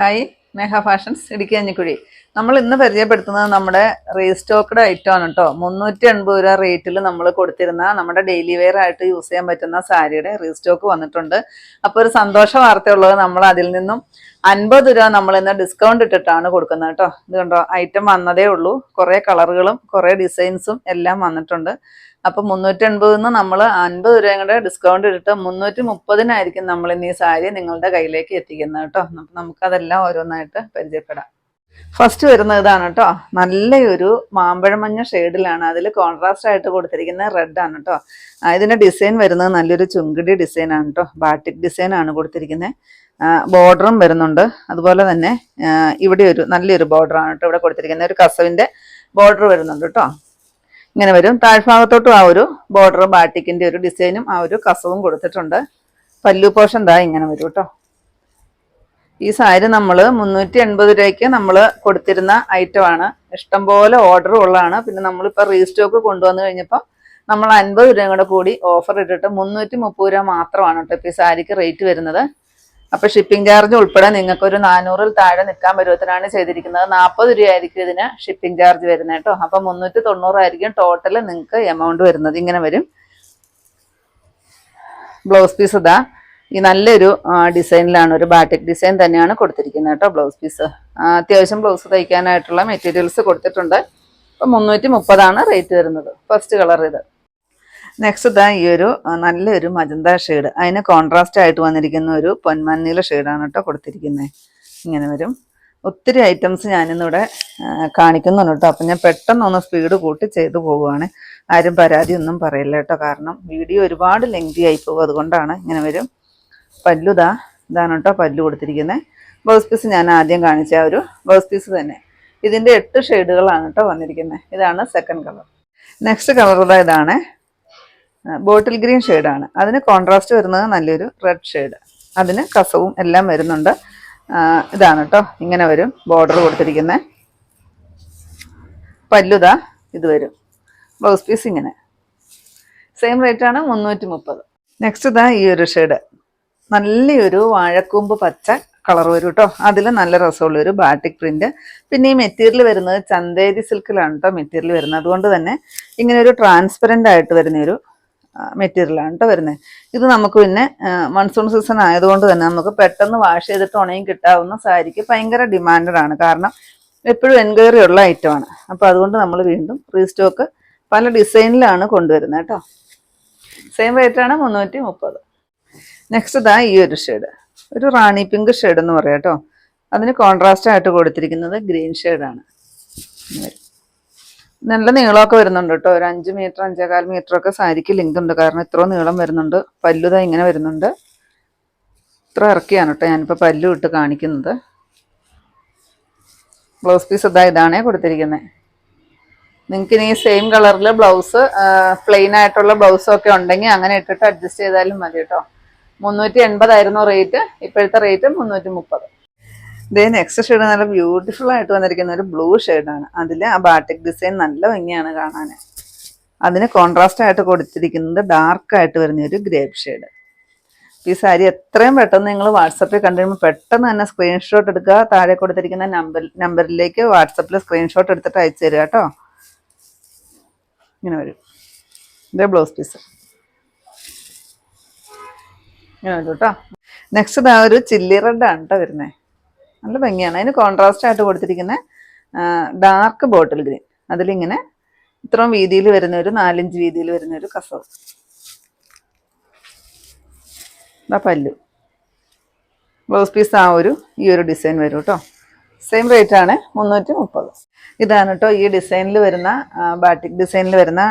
Hi Megha fashions Idukki Anjikuzhi. നമ്മൾ ഇന്ന് പരിചയപ്പെടുത്തുന്നത് നമ്മുടെ റീസ്റ്റോക്ക്ഡ് ഐറ്റം ആണ് കേട്ടോ മുന്നൂറ്റി എൺപത് രൂപ റേറ്റിൽ നമ്മൾ കൊടുത്തിരുന്ന നമ്മുടെ ഡെയിലി വെയർ ആയിട്ട് യൂസ് ചെയ്യാൻ പറ്റുന്ന സാരിയുടെ റീസ്റ്റോക്ക് വന്നിട്ടുണ്ട്. അപ്പോൾ ഒരു സന്തോഷ വാർത്തയുള്ളത് നമ്മൾ അതിൽ നിന്നും അൻപത് രൂപ നമ്മൾ ഇന്ന് ഡിസ്കൗണ്ട് ഇട്ടിട്ടാണ് കൊടുക്കുന്നത് കേട്ടോ ഇത് കണ്ടോ ഐറ്റം വന്നതേ ഉള്ളൂ. കുറേ കളറുകളും കുറേ ഡിസൈൻസും എല്ലാം വന്നിട്ടുണ്ട്. അപ്പൊ മുന്നൂറ്റി എൺപതിൽ നിന്ന് നമ്മൾ അൻപത് രൂപയും കൂടെ ഡിസ്കൗണ്ട് ഇട്ടിട്ട് മുന്നൂറ്റി മുപ്പതിനായിരിക്കും നമ്മൾ ഇന്ന് ഈ സാരി നിങ്ങളുടെ കയ്യിലേക്ക് എത്തിക്കുന്നത് കേട്ടോ. അപ്പൊ നമുക്കതെല്ലാം ഓരോന്നായിട്ട് പരിചയപ്പെടാം. ഫസ്റ്റ് വരുന്ന ഇതാണ് കേട്ടോ. നല്ലൊരു മാമ്പഴമഞ്ഞ ഷെയ്ഡിലാണ് അതിൽ കോൺട്രാസ്റ്റ് ആയിട്ട് കൊടുത്തിരിക്കുന്നത് റെഡ് ആണ് കേട്ടോ. ഇതിന്റെ ഡിസൈൻ വരുന്നത് നല്ലൊരു ചുങ്കിടി ഡിസൈൻ ആണ് കേട്ടോ. ബാട്ടിക് ഡിസൈൻ ആണ് കൊടുത്തിരിക്കുന്നത് ബോർഡറും വരുന്നുണ്ട്. അതുപോലെ തന്നെ ഇവിടെ ഒരു നല്ലൊരു ബോർഡർ ആണ് കേട്ടോ ഇവിടെ കൊടുത്തിരിക്കുന്നത് ഒരു കസവിന്റെ ബോർഡർ വരുന്നുണ്ട് കേട്ടോ. ഇങ്ങനെ വരും. താഴ്ഭാഗത്തോട്ടും ആ ഒരു ബോർഡറും ബാട്ടിക്കിന്റെ ഒരു ഡിസൈനും ആ ഒരു കസവും കൊടുത്തിട്ടുണ്ട്. പല്ലു പോഷൻ ദാ ഇങ്ങനെ വരും കേട്ടോ ഈ സാരി നമ്മൾ മുന്നൂറ്റി എൺപത് രൂപയ്ക്ക് നമ്മൾ കൊടുത്തിരുന്ന ഐറ്റം ആണ്. ഇഷ്ടംപോലെ ഓർഡർ ഉള്ളതാണ്. പിന്നെ നമ്മളിപ്പോൾ റീസ്റ്റോക്ക് കൊണ്ടുവന്നു കഴിഞ്ഞപ്പോൾ നമ്മൾ അൻപത് രൂപയും കൂടെ കൂടി ഓഫർ ഇട്ടിട്ട് മുന്നൂറ്റി മുപ്പത് രൂപ മാത്രമാണ് കേട്ടോ ഇപ്പോൾ ഈ സാരിക്ക് റേറ്റ് വരുന്നത്. അപ്പൊ ഷിപ്പിംഗ് ചാർജ് ഉൾപ്പെടെ നിങ്ങൾക്ക് ഒരു നാനൂറിൽ താഴെ നിൽക്കാൻ പരുവത്തിനാണ് ചെയ്തിരിക്കുന്നത്. നാൽപ്പത് രൂപയായിരിക്കും ഇതിന് ഷിപ്പിംഗ് ചാർജ് വരുന്നത് കേട്ടോ. അപ്പൊ മുന്നൂറ്റി തൊണ്ണൂറായിരിക്കും ടോട്ടൽ നിങ്ങൾക്ക് എമൗണ്ട് വരുന്നത്. ഇങ്ങനെ വരും. ബ്ലൗസ് പീസ് ഇതാ. ഈ നല്ലൊരു ഡിസൈനിലാണ് ഒരു ബാറ്റിക് ഡിസൈൻ തന്നെയാണ് കൊടുത്തിരിക്കുന്നത് കേട്ടോ ബ്ലൗസ് പീസ് അത്യാവശ്യം ബ്ലൗസ് തയ്ക്കാനായിട്ടുള്ള മെറ്റീരിയൽസ് കൊടുത്തിട്ടുണ്ട്. അപ്പം മുന്നൂറ്റി മുപ്പതാണ് റേറ്റ് വരുന്നത്. ഫസ്റ്റ് കളർ ഇത്. നെക്സ്റ്റ് ഇതാ ഈ ഒരു നല്ലൊരു മജന്ത ഷെയ്ഡ് അതിന് കോൺട്രാസ്റ്റ് ആയിട്ട് വന്നിരിക്കുന്ന ഒരു പൊന്മഞ്ഞീല ഷെയ്ഡാണ് കേട്ടോ കൊടുത്തിരിക്കുന്നത് ഇങ്ങനെ വരും. ഒത്തിരി ഐറ്റംസ് ഞാനിന്നിവിടെ കാണിക്കുന്നുണ്ട് കേട്ടോ അപ്പം ഞാൻ പെട്ടെന്ന് ഒന്ന് സ്പീഡ് കൂട്ടി ചെയ്തു പോവുകയാണ് ആരും പരാതി ഒന്നും പറയില്ല കേട്ടോ കാരണം വീഡിയോ ഒരുപാട് ലെങ്തി ആയി പോകും. അതുകൊണ്ടാണ് ഇങ്ങനെ വരും. പല്ലുതാ ഇതാണ് കേട്ടോ പല്ലു കൊടുത്തിരിക്കുന്നത് ബ്ലൗസ് പീസ് ഞാൻ ആദ്യം കാണിച്ച ഒരു ബ്ലൗസ് പീസ് തന്നെ. ഇതിന്റെ എട്ട് ഷെയ്ഡുകളാണ് കേട്ടോ വന്നിരിക്കുന്നത് ഇതാണ് സെക്കൻഡ് കളർ നെക്സ്റ്റ് കളർ ഇതാ ഇതാണ് ബോട്ടിൽ ഗ്രീൻ ഷെയ്ഡാണ് അതിന് കോൺട്രാസ്റ്റ് വരുന്നത് നല്ലൊരു റെഡ് ഷെയ്ഡ് അതിന് കസവും എല്ലാം വരുന്നുണ്ട്. ഇതാണ് കേട്ടോ ഇങ്ങനെ വരും. ബോർഡർ കൊടുത്തിരിക്കുന്നത് പല്ലുതാ ഇത് വരും. ബ്ലൗസ് പീസ് ഇങ്ങനെ. സെയിം റേറ്റ് ആണ് മുന്നൂറ്റി മുപ്പത് നെക്സ്റ്റ് ഇതാ ഈ ഒരു ഷെയ്ഡ് നല്ലൊരു വാഴക്കൂമ്പ് പച്ച കളർ വരും കേട്ടോ അതിൽ നല്ല രസമുള്ള ഒരു ബാറ്റിക് പ്രിന്റ് പിന്നെ ഈ മെറ്റീരിയൽ വരുന്നത് ചന്തേരി സിൽക്കിലാണ് കേട്ടോ മെറ്റീരിയൽ വരുന്നത്. അതുകൊണ്ട് തന്നെ ഇങ്ങനെ ഒരു ട്രാൻസ്പെറന്റ് ആയിട്ട് വരുന്ന ഒരു മെറ്റീരിയലാണ് കേട്ടോ വരുന്നത് ഇത് നമുക്ക് പിന്നെ മൺസൂൺ സീസൺ ആയതുകൊണ്ട് തന്നെ നമുക്ക് പെട്ടെന്ന് വാഷ് ചെയ്തിട്ട് ഉണയും കിട്ടാവുന്ന സാരിക്ക് ഭയങ്കര ഡിമാൻഡഡ് ആണ്. കാരണം എപ്പോഴും എൻക്വയറി ഉള്ള ഐറ്റമാണ് അപ്പോൾ അതുകൊണ്ട് നമ്മൾ വീണ്ടും റീസ്റ്റോക്ക് പല ഡിസൈനിലാണ് കൊണ്ടുവരുന്നത് കേട്ടോ സെയിം റേറ്റാണ് മുന്നൂറ്റി മുപ്പത് നെക്സ്റ്റ് ഇതാ ഈ ഒരു ഷെയ്ഡ് ഒരു റാണി പിങ്ക് ഷെയ്ഡ് എന്ന് പറയാം കേട്ടോ അതിന് കോൺട്രാസ്റ്റ് ആയിട്ട് കൊടുത്തിരിക്കുന്നത് ഗ്രീൻ ഷെയ്ഡാണ് നല്ല നീളമൊക്കെ വരുന്നുണ്ട് കേട്ടോ. ഒരു അഞ്ച് മീറ്റർ അഞ്ചേകാൽ മീറ്റർ ഒക്കെ സാരിക്ക് ലിങ്ക് ഉണ്ട്. കാരണം ഇത്ര നീളം വരുന്നുണ്ട്. പല്ലുത ഇങ്ങനെ വരുന്നുണ്ട്. ഇത്ര ഇറക്കിയാണ് കേട്ടോ ഞാനിപ്പോൾ പല്ലു ഇട്ട് കാണിക്കുന്നത്. ബ്ലൗസ് പീസ് ഇതാ ഇതാണേ കൊടുത്തിരിക്കുന്നത് നിങ്ങൾക്ക് ഇനി സെയിം കളറിൽ ബ്ലൗസ് പ്ലെയിൻ ആയിട്ടുള്ള ബ്ലൗസ് ഒക്കെ ഉണ്ടെങ്കിൽ അങ്ങനെ ഇട്ടിട്ട് അഡ്ജസ്റ്റ് ചെയ്താലും മതി കേട്ടോ. മുന്നൂറ്റി എൺപതായിരുന്നു റേറ്റ് ഇപ്പോഴത്തെ റേറ്റ് മുന്നൂറ്റി മുപ്പത്. ഇതേ നെക്സ്റ്റ് ഷെയ്ഡ് നല്ല ബ്യൂട്ടിഫുൾ ആയിട്ട് വന്നിരിക്കുന്ന ഒരു ബ്ലൂ ഷെയ്ഡാണ് അതിൽ ആ ബാട്ടിക് ഡിസൈൻ നല്ല ഭംഗിയാണ് കാണാൻ അതിന് കോൺട്രാസ്റ്റ് ആയിട്ട് കൊടുത്തിരിക്കുന്നത് ഡാർക്ക് ആയിട്ട് വരുന്ന ഒരു ഗ്രേപ്പ് ഷെയ്ഡ് ഈ സാരി എത്രയും പെട്ടെന്ന് നിങ്ങൾ വാട്സപ്പിൽ കണ്ടുകഴിയുമ്പോൾ പെട്ടെന്ന് തന്നെ സ്ക്രീൻഷോട്ട് എടുക്കുക. താഴെ കൊടുത്തിരിക്കുന്ന നമ്പർ നമ്പറിലേക്ക് വാട്സപ്പിൽ സ്ക്രീൻഷോട്ട് എടുത്തിട്ട് അയച്ചു തരിക കേട്ടോ. ഇങ്ങനെ വരും. ഇതേ ബ്ലൗസ് പീസ് ഇങ്ങനെ വരും കേട്ടോ. നെക്സ്റ്റ് ഇതാ ഒരു ചില്ലി റെഡ് ആണ് കേട്ടോ വരുന്നത് നല്ല ഭംഗിയാണ്. അതിന് കോൺട്രാസ്റ്റ് ആയിട്ട് കൊടുത്തിരിക്കുന്ന ഡാർക്ക് ബോട്ടിൽ ഗ്രീൻ അതിലിങ്ങനെ ഇത്രയും വീതിയിൽ വരുന്ന ഒരു നാലിഞ്ച് വീതിയിൽ വരുന്ന ഒരു കസവ്. പല്ലു. ബ്ലൗസ് പീസ് ആ ഒരു ഈ ഒരു ഡിസൈൻ വരും കേട്ടോ സെയിം റേറ്റ് ആണ് മുന്നൂറ്റി മുപ്പത്. ഇതാണ് കേട്ടോ ഈ ഡിസൈനിൽ വരുന്ന ബാറ്റിക് ഡിസൈനിൽ വരുന്ന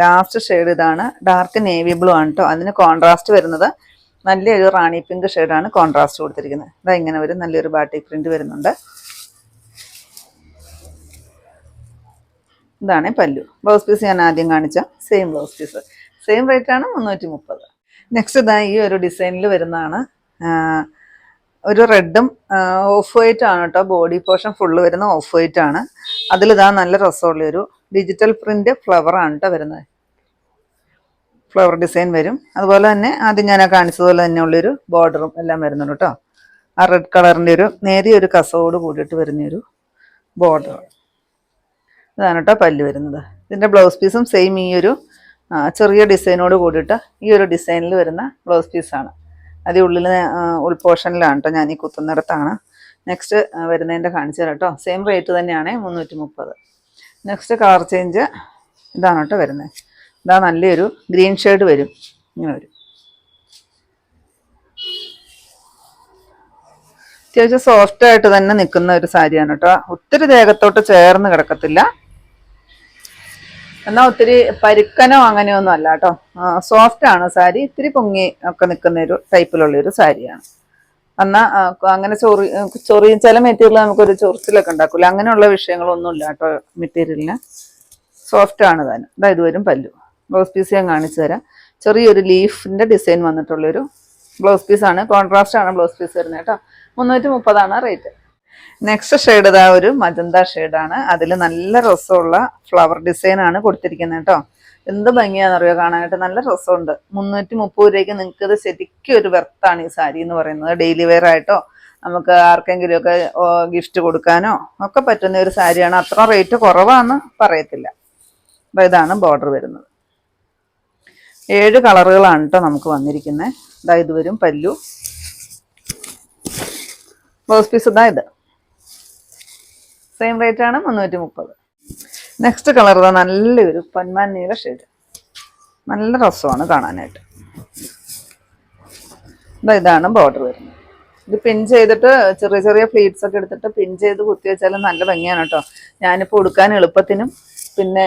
ലാസ്റ്റ് ഷെയ്ഡ് ഇതാണ്. ഡാർക്ക് നേവി ബ്ലൂ ആണ് കേട്ടോ അതിന് കോൺട്രാസ്റ്റ് വരുന്നത് നല്ലൊരു റാണി പിങ്ക് ഷെയ്ഡാണ് കോൺട്രാസ്റ്റ് കൊടുത്തിരിക്കുന്നത്. ഇതാ ഇങ്ങനെ വരും നല്ലൊരു ബാറ്റിക് പ്രിന്റ് വരുന്നുണ്ട്. ഇതാണ് പല്ലു. ബ്ലൗസ് പീസ് ഞാൻ ആദ്യം കാണിച്ച same blouse piece same rate ആണ് മുന്നൂറ്റി മുപ്പത് നെക്സ്റ്റ് ഇതാ ഈ ഒരു ഡിസൈനിൽ വരുന്നതാണ്. ഒരു റെഡും ഓഫ് വൈറ്റ് ആണ് കേട്ടോ ബോഡി പോർഷൻ ഫുള്ള് വരുന്ന ഓഫ് വൈറ്റ് ആണ് അതിലിതാ നല്ല രസമുള്ള ഒരു ഡിജിറ്റൽ പ്രിന്റ് ഫ്ലവർ ആണ് കേട്ടോ വരുന്നത്. ഫ്ലവർ ഡിസൈൻ വരും. അതുപോലെ തന്നെ ആദ്യം ഞാൻ കാണിച്ചതുപോലെ തന്നെ ഉള്ളൊരു ബോർഡറും എല്ലാം വരുന്നുണ്ട് കേട്ടോ ആ റെഡ് കളറിന്റെ ഒരു നേരിയ ഒരു കസവോട് കൂടിയിട്ട് വരുന്നൊരു ബോർഡർ ഇതാണ് കേട്ടോ പല്ല് വരുന്നത്. ഇതിന്റെ ബ്ലൗസ് പീസും സെയിം ഈ ഒരു ചെറിയ ഡിസൈനോട് കൂടിയിട്ട് ഈ ഒരു ഡിസൈനിൽ വരുന്ന ബ്ലൗസ് പീസാണ് അത് ഉള്ളിൽ ഉൾപോർഷനിലാണ് കേട്ടോ ഞാൻ ഈ കുത്തുന്നിടത്താണ്. നെക്സ്റ്റ് വരുന്നതിന്റെ കാണിച്ചു തരാം കേട്ടോ സെയിം റേറ്റ് തന്നെയാണ് മുന്നൂറ്റി മുപ്പത് നെക്സ്റ്റ് കളർ ചേഞ്ച് ഇതാണ് കേട്ടോ വരുന്നത്. ഇതാ നല്ലൊരു ഗ്രീൻ ഷേഡ് വരും. ഇങ്ങനെ വരും. അത്യാവശ്യം സോഫ്റ്റ് ആയിട്ട് തന്നെ നിൽക്കുന്ന ഒരു സാരിയാണ് കേട്ടോ. ഒത്തിരി ദേഹത്തോട്ട് ചേർന്ന് കിടക്കത്തില്ല. എന്നാൽ ഒത്തിരി പരുക്കനോ അങ്ങനെയൊന്നും അല്ല കേട്ടോ. സോഫ്റ്റ് ആണ് സാരി. ഇത്തിരി പൊങ്ങി ഒക്കെ നിൽക്കുന്ന ഒരു ടൈപ്പിലുള്ള ഒരു സാരിയാണ്. എന്നാൽ അങ്ങനെ ചൊറി ചൊറി ചില മെറ്റീരിയൽ നമുക്കൊരു ചൊറിച്ചിലൊക്കെ ഉണ്ടാക്കില്ല അങ്ങനെയുള്ള വിഷയങ്ങളൊന്നുമില്ല കേട്ടോ മെറ്റീരിയലിന് സോഫ്റ്റ് ആണ് തന്നെ അതായത് പല്ലു. ബ്ലൗസ് പീസ് ഞാൻ കാണിച്ചു തരാം. ചെറിയൊരു ലീഫിന്റെ ഡിസൈൻ വന്നിട്ടുള്ളൊരു ബ്ലൗസ് പീസാണ് കോൺട്രാസ്റ്റ് ആണ് ബ്ലൗസ് പീസ് വരുന്നത് കേട്ടോ. മുന്നൂറ്റി മുപ്പതാണ് റേറ്റ്. നെക്സ്റ്റ് ഷെയ്ഡ് ഇതാ ഒരു മജന്ത ഷെയ്ഡാണ് അതിൽ നല്ല രസമുള്ള ഫ്ലവർ ഡിസൈൻ ആണ് കൊടുത്തിരിക്കുന്നത് കേട്ടോ. എന്ത് ഭംഗിയാണെന്നറിയോ കാണാനായിട്ട് നല്ല രസമുണ്ട്. മുന്നൂറ്റി മുപ്പത് രൂപയ്ക്ക് നിങ്ങൾക്ക് ഇത് ശരിക്കും ഒരു വെർത്താണ് ഈ സാരി എന്ന് പറയുന്നത്. ഡെയിലി വെയർ ആയിട്ടോ നമുക്ക് ആർക്കെങ്കിലും ഒക്കെ ഗിഫ്റ്റ് കൊടുക്കാനോ ഒക്കെ പറ്റുന്ന ഒരു സാരിയാണ് അത്ര റേറ്റ് കുറവാണെന്ന് പറയത്തില്ല. അപ്പം ഇതാണ് ബോർഡർ വരുന്നത്. ഏഴ് കളറുകളാണ് കേട്ടോ നമുക്ക് വന്നിരിക്കുന്നത് ഇതാ ഇത് വരും പല്ലു. ബ്ലൗസ് പീസ് ഇതാ ഇത്. സെയിം റേറ്റ് ആണ് മുന്നൂറ്റി മുപ്പത് നെക്സ്റ്റ് കളർ ഇതാ നല്ലൊരു പൊന്മാൻ നീല ഷെയ്ഡ് നല്ല രസമാണ് കാണാനായിട്ട്. ഇതാ ഇതാണ് ബോർഡർ വരുന്നത്. ഇത് പിൻ ചെയ്തിട്ട് ചെറിയ ചെറിയ ഫ്ലീറ്റ്സ് ഒക്കെ എടുത്തിട്ട് പിൻ ചെയ്ത് കുത്തി വെച്ചാൽ നല്ല ഭംഗിയാണ് കേട്ടോ ഞാനിപ്പോൾ ഉടുക്കാൻ എളുപ്പത്തിനും പിന്നെ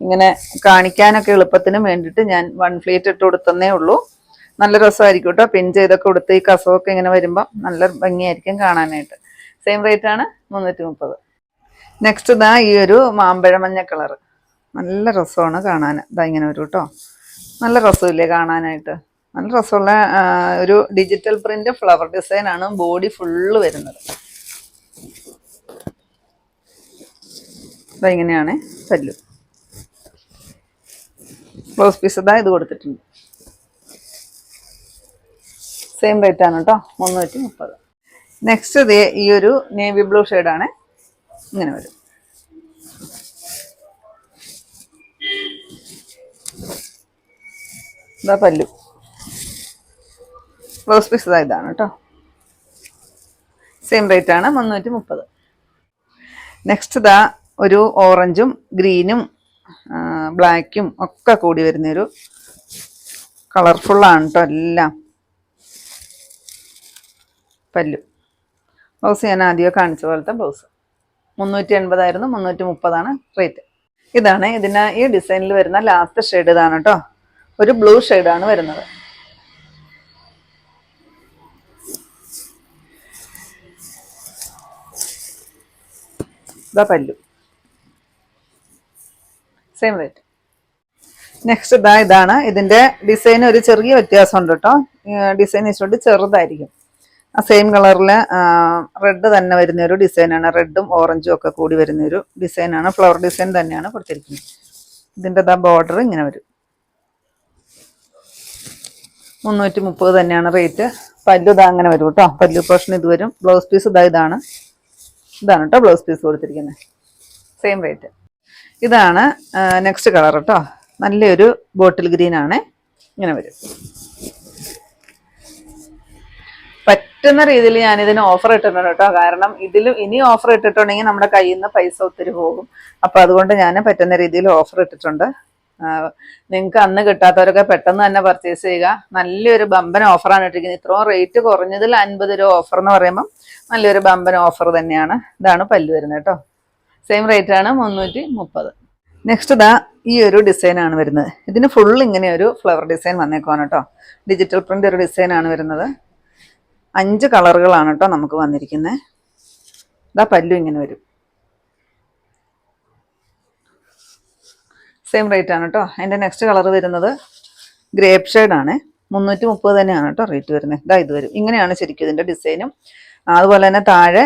ഇങ്ങനെ കാണിക്കാനൊക്കെ എളുപ്പത്തിന് വേണ്ടിയിട്ട് ഞാൻ വൺ പ്ലേറ്റ് ഇട്ട് കൊടുത്തന്നേ ഉള്ളൂ. നല്ല രസമായിരിക്കും കേട്ടോ പിൻ ചെയ്തൊക്കെ കൊടുത്ത് ഈ കസവൊക്കെ ഇങ്ങനെ വരുമ്പോൾ നല്ല ഭംഗിയായിരിക്കും കാണാനായിട്ട്. സെയിം റേറ്റ് ആണ് മുന്നൂറ്റി മുപ്പത് നെക്സ്റ്റ് ഇതാ ഈ ഒരു മാമ്പഴ മഞ്ഞ കളർ നല്ല രസമാണ് കാണാൻ. ഇതാ ഇങ്ങനെ ഒരു കേട്ടോ നല്ല രസമില്ലേ കാണാനായിട്ട്. നല്ല രസമുള്ള ഒരു ഡിജിറ്റൽ പ്രിന്റ് ഫ്ലവർ ഡിസൈൻ ആണ് ബോഡി ഫുള്ള് വരുന്നത്. ഇതാ ഇങ്ങനെയാണ് പല്ലു. ബ്ലൗസ് പീസ് ഇതാ ഇത് കൊടുത്തിട്ടുണ്ട്. സെയിം റേറ്റ് ആണ് കേട്ടോ മുന്നൂറ്റി മുപ്പത് നെക്സ്റ്റ് ഇത് ഈ ഒരു നേവി ബ്ലൂ ഷെയ്ഡാണ് ഇങ്ങനെ വരും. ഇതാ പല്ലു. ബ്ലൗസ് പീസ് ഇതാ ഇതാണ് കേട്ടോ സെയിം റേറ്റ് ആണ് മുന്നൂറ്റി മുപ്പത് നെക്സ്റ്റ് ഇതാ ഒരു ഓറഞ്ചും ഗ്രീനും ബ്ലാക്കും ഒക്കെ കൂടി വരുന്നൊരു കളർഫുള്ളാണ് കേട്ടോ എല്ലാം. പല്ലു. ബ്ലൗസ് ഞാൻ ആദ്യമേ കാണിച്ച പോലത്തെ ബ്ലൗസ്. മുന്നൂറ്റി എൺപതായിരുന്നു മുന്നൂറ്റി മുപ്പതാണ് റേറ്റ് ഇതാണ് ഇതിന് ഈ ഡിസൈനിൽ വരുന്ന ലാസ്റ്റ് ഷെയ്ഡ് ഇതാണ് കേട്ടോ ഒരു ബ്ലൂ ഷെയ്ഡാണ് വരുന്നത്. ഇതാ പല്ലു. സെയിം റേറ്റ് നെക്സ്റ്റ് ഇതാ ഇതാണ്. ഇതിന്റെ ഡിസൈൻ ഒരു ചെറിയ വ്യത്യാസമുണ്ട് കേട്ടോ ഡിസൈൻ ഇഷ്ടം ചെറുതായിരിക്കും. ആ സെയിം കളറിൽ റെഡ് തന്നെ വരുന്ന ഒരു ഡിസൈനാണ് റെഡും ഓറഞ്ചും ഒക്കെ കൂടി വരുന്ന ഒരു ഡിസൈനാണ് ഫ്ലവർ ഡിസൈൻ തന്നെയാണ് കൊടുത്തിരിക്കുന്നത്. ഇതിന്റെ ആ ബോർഡർ ഇങ്ങനെ വരും. മുന്നൂറ്റി മുപ്പത് തന്നെയാണ് റേറ്റ് പല്ലു ഇതാ അങ്ങനെ വരും കേട്ടോ പല്ലു പോർഷൻ ഇത് വരും. ബ്ലൗസ് പീസ് ഇതാ ഇതാണ്. ഇതാണ് കേട്ടോ ബ്ലൗസ് പീസ് കൊടുത്തിരിക്കുന്നത്. സെയിം റേറ്റ് ഇതാണ് നെക്സ്റ്റ് കളർ കേട്ടോ നല്ലൊരു ബോട്ടിൽ ഗ്രീൻ ആണ്. ഇങ്ങനെ വരും. പറ്റുന്ന രീതിയിൽ ഞാൻ ഇതിന് ഓഫർ ഇട്ടിട്ടുണ്ട് കേട്ടോ. കാരണം ഇതിലും ഇനി ഓഫർ ഇട്ടിട്ടുണ്ടെങ്കിൽ നമ്മുടെ കയ്യിൽ നിന്ന് പൈസ ഒത്തിരി പോകും. അപ്പൊ അതുകൊണ്ട് ഞാൻ പറ്റുന്ന രീതിയിൽ ഓഫർ ഇട്ടിട്ടുണ്ട്. നിങ്ങൾക്ക് അന്ന് കിട്ടാത്തവരൊക്കെ പെട്ടെന്ന് തന്നെ പർച്ചേസ് ചെയ്യുക. നല്ലൊരു ബമ്പൻ ഓഫറാണ് ഇട്ടിരിക്കുന്നത്. ഇത്രയും റേറ്റ് കുറഞ്ഞതിൽ അൻപത് രൂപ ഓഫർ എന്ന് പറയുമ്പം നല്ലൊരു ബമ്പൻ ഓഫർ തന്നെയാണ്. ഇതാണ് പല്ല് വരുന്നത് കേട്ടോ. സെയിം റേറ്റ് ആണ് മുന്നൂറ്റി മുപ്പത് നെക്സ്റ്റ് ഇതാ ഈ ഒരു ഡിസൈൻ ആണ് വരുന്നത്. ഇതിന് ഫുൾ ഇങ്ങനെ ഒരു ഫ്ലവർ ഡിസൈൻ വന്നേക്കുവാണ് കേട്ടോ ഡിജിറ്റൽ പ്രിന്റ് ഒരു ഡിസൈൻ ആണ് വരുന്നത്. അഞ്ച് കളറുകളാണ് കേട്ടോ നമുക്ക് വന്നിരിക്കുന്നത് ഇതാ പല്ലു ഇങ്ങനെ വരും. സെയിം റേറ്റ് ആണ് കേട്ടോ അതിന്റെ നെക്സ്റ്റ് കളർ വരുന്നത് ഗ്രേപ്പ് ഷെയ്ഡ് ആണ്. മുന്നൂറ്റി മുപ്പത് തന്നെയാണ് കേട്ടോ റേറ്റ് വരുന്നത്. ഇതാ ഇത് വരും. ഇങ്ങനെയാണ് ശരിക്കും ഇതിന്റെ ഡിസൈനും അതുപോലെ തന്നെ താഴെ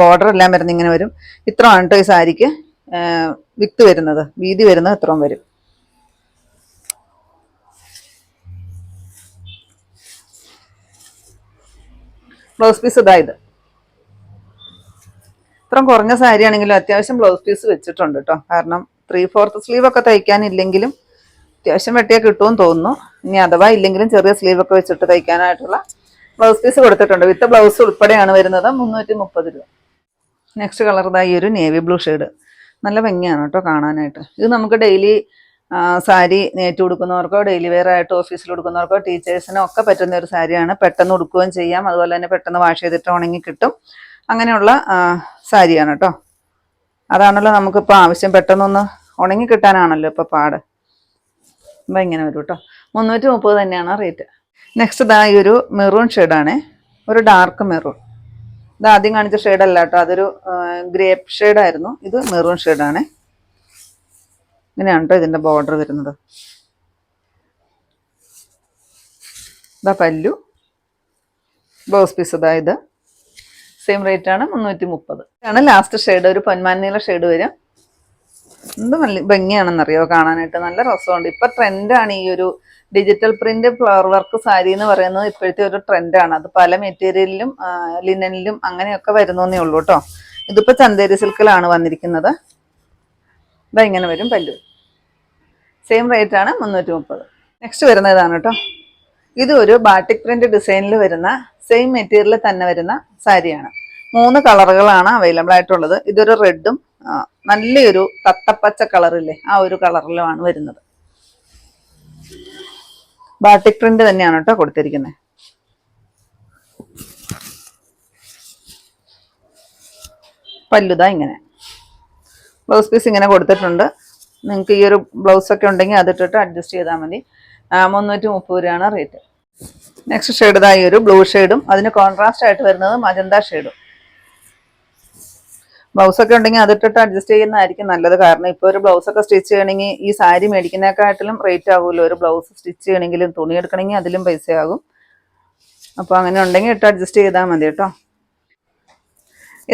ബോർഡർ എല്ലാം വരുന്ന ഇങ്ങനെ വരും. ഇത്രയാണ് കേട്ടോ ഈ സാരിക്ക്. വിത്ത് വരുന്നത്. വീതി വരുന്നത് ഇത്രയും വരും. ബ്ലൗസ് പീസ് ഇതാ ഇത്. ഇത്രയും കുറഞ്ഞ സാരി ആണെങ്കിലും അത്യാവശ്യം ബ്ലൗസ് പീസ് വെച്ചിട്ടുണ്ട് കേട്ടോ കാരണം ത്രീ ഫോർത്ത് സ്ലീവ് ഒക്കെ തയ്ക്കാനില്ലെങ്കിലും അത്യാവശ്യം വെട്ടിയാൽ കിട്ടുമെന്ന് തോന്നുന്നു. ഇനി അഥവാ ഇല്ലെങ്കിലും ചെറിയ സ്ലീവ് ഒക്കെ വെച്ചിട്ട് തയ്ക്കാനായിട്ടുള്ള ബ്ലൗസ് പീസ് കൊടുത്തിട്ടുണ്ട്. വിത്ത് ബ്ലൗസ് ഉൾപ്പെടെയാണ് വരുന്നത്. മുന്നൂറ്റി മുപ്പത് രൂപ നെക്സ്റ്റ് കളർ ഒരു നേവി ബ്ലൂ ഷെയ്ഡ് നല്ല ഭംഗിയാണ് കേട്ടോ കാണാനായിട്ട്. ഇത് നമുക്ക് ഡെയിലി സാരി നേറ്റ് കൊടുക്കുന്നവർക്കോ ഡെയിലി വെയർ ആയിട്ട് ഓഫീസിൽ കൊടുക്കുന്നവർക്കോ ടീച്ചേഴ്സിനോ ഒക്കെ പറ്റുന്ന ഒരു സാരിയാണ്. പെട്ടെന്ന് ഉടുക്കുകയും ചെയ്യാം. അതുപോലെ തന്നെ പെട്ടെന്ന് വാഷ് ചെയ്തിട്ട് ഉണങ്ങി കിട്ടും. അങ്ങനെയുള്ള സാരിയാണ് കേട്ടോ. അതാണല്ലോ നമുക്കിപ്പോൾ ആവശ്യം. പെട്ടെന്നൊന്ന് ഉണങ്ങി കിട്ടാനാണല്ലോ ഇപ്പോൾ പാട്. അപ്പം ഇങ്ങനെ വരും കേട്ടോ. മുന്നൂറ്റി മുപ്പത് തന്നെയാണ് റേറ്റ് നെക്സ്റ്റ് ഇതാ ഈ ഒരു മെറൂൺ ഷെയ്ഡാണ് ഒരു ഡാർക്ക് മെറൂൺ ഇത് ആദ്യം കാണിച്ച ഷെയ്ഡല്ല കേട്ടോ. അതൊരു ഗ്രേപ്പ് ഷെയ്ഡായിരുന്നു ഇത് മെറൂൺ ഷെയ്ഡാണ് ഇങ്ങനെയാണ് കേട്ടോ ഇതിന്റെ ബോർഡർ വരുന്നത്. ഇതാ പല്ലു. ബ്ലൗസ് പീസ് ഇതാ ഇത്. സെയിം റേറ്റ് ആണ് മുന്നൂറ്റി മുപ്പത് ആണ് ലാസ്റ്റ് ഷെയ്ഡ് ഒരു പൊന്മാനീല ഷെയ്ഡ് വരും. എന്ത് നല്ല ഭംഗിയാണെന്നറിയോ? കാണാനായിട്ട് നല്ല രസമുണ്ട്. ഇപ്പം ട്രെൻഡാണ് ഈ ഒരു digital print flower work sari എന്ന് പറയുന്നത് ഇപ്പോഴത്തെ ഒരു ട്രെൻഡാണ്. അത് പല മെറ്റീരിയലിലും ലിനനിലും അങ്ങനെയൊക്കെ വരുന്നേ ഉള്ളൂ കേട്ടോ. ഇതിപ്പോ ചന്തേരി സിൽക്കിലാണ് വന്നിരിക്കുന്നത്. ഇതാ ഇങ്ങനെ വരും പല്ലു. സെയിം റേറ്റ് ആണ് മുന്നൂറ്റി മുപ്പത് നെക്സ്റ്റ് വരുന്ന ഇതാണ് കേട്ടോ. ഇത് ഒരു ബാട്ടിക് പ്രിന്റ് ഡിസൈനിൽ വരുന്ന സെയിം മെറ്റീരിയലിൽ തന്നെ വരുന്ന സാരിയാണ്. മൂന്ന് കളറുകളാണ് അവൈലബിൾ ആയിട്ടുള്ളത്. ഇതൊരു റെഡും നല്ലൊരു തത്തപ്പച്ച കളറില്ലേ ആ ഒരു കളറിലുമാണ് വരുന്നത്. ബാട്ടിക് പ്രിന്റ് തന്നെയാണ് കേട്ടോ കൊടുത്തിരിക്കുന്നത് പല്ലുത ഇങ്ങനെ. ബ്ലൗസ് പീസ് ഇങ്ങനെ കൊടുത്തിട്ടുണ്ട്. നിങ്ങൾക്ക് ഈ ഒരു ബ്ലൗസ് ഒക്കെ ഉണ്ടെങ്കിൽ അതിട്ടിട്ട് അഡ്ജസ്റ്റ് ചെയ്താൽ മതി. മുന്നൂറ്റി മുപ്പത് രൂപയാണ് റേറ്റ്. നെക്സ്റ്റ് ഷെയ്ഡ് ഇതായി ഒരു ബ്ലൂ ഷെയ്ഡും. അതിന് കോൺട്രാസ്റ്റ് ആയിട്ട് വരുന്നത് മജന്ത ഷെയ്ഡും. ബ്ലൗസ് ഒക്കെ ഉണ്ടെങ്കിൽ അതിട്ടിട്ട് അഡ്ജസ്റ്റ് ചെയ്യുന്നതായിരിക്കും നല്ലത്. കാരണം ഇപ്പോൾ ഒരു ബ്ലൗസ് ഒക്കെ സ്റ്റിച്ച് ചെയ്യണമെങ്കിൽ ഈ സാരി മേടിക്കുന്നതിനെക്കാട്ടിലും റേറ്റ് ആകുമല്ലോ ഒരു ബ്ലൗസ് സ്റ്റിച്ച് ചെയ്യണമെങ്കിലും തുണി എടുക്കണമെങ്കിൽ അതിലും പൈസയാകും. അപ്പോൾ അങ്ങനെ ഉണ്ടെങ്കിൽ ഇട്ട് അഡ്ജസ്റ്റ് ചെയ്താൽ മതി കേട്ടോ.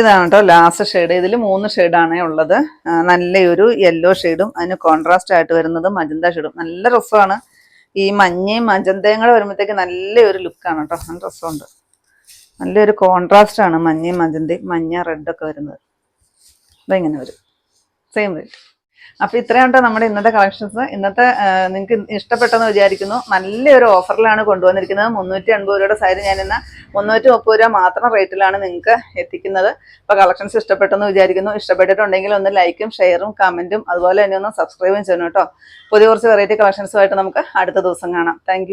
ഇതാണ് കേട്ടോ ലാസ്റ്റ് ഷെയ്ഡ് ഇതിൽ മൂന്ന് ഷെയ്ഡാണ് ഉള്ളത്. നല്ലൊരു യെല്ലോ ഷെയ്ഡും അതിന് കോൺട്രാസ്റ്റ് ആയിട്ട് വരുന്നത് മജന്ത ഷെയ്ഡും നല്ല രസമാണ്. ഈ മഞ്ഞയും മജന്തയും കൂടെ വരുമ്പോഴത്തേക്ക് നല്ലൊരു ലുക്കാണ് കേട്ടോ. നല്ല രസമുണ്ട്. നല്ലൊരു കോൺട്രാസ്റ്റ് ആണ് മഞ്ഞയും മജന്തയും. മഞ്ഞ റെഡൊക്കെ വരുന്നത്. ഇതെങ്ങനെ വരും? സെയിം റേറ്റ് അപ്പൊ ഇത്രയും കേട്ടോ നമ്മുടെ ഇന്നത്തെ കളക്ഷൻസ് ഇന്നത്തെ നിങ്ങൾക്ക് ഇഷ്ടപ്പെട്ടെന്ന് വിചാരിക്കുന്നു. നല്ലൊരു ഓഫറിലാണ് കൊണ്ടുവന്നിരിക്കുന്നത്. മുന്നൂറ്റി അൻപത് രൂപയുടെ സാരി ഞാൻ ഇന്ന് മുന്നൂറ്റി മുപ്പത് രൂപ മാത്രം റേറ്റിലാണ് നിങ്ങൾക്ക് എത്തിക്കുന്നത്. അപ്പൊ കളക്ഷൻസ് ഇഷ്ടപ്പെട്ടെന്ന് വിചാരിക്കുന്നു. ഇഷ്ടപ്പെട്ടിട്ടുണ്ടെങ്കിൽ ഒന്ന് ലൈക്കും ഷെയറും കമന്റും അതുപോലെ തന്നെ ഒന്ന് സബ്സ്ക്രൈബും ചെയ്യണം കേട്ടോ. പുതിയ കുറച്ച് വെറൈറ്റി കളക്ഷൻസുമായിട്ട് നമുക്ക് അടുത്ത ദിവസം കാണാം. താങ്ക്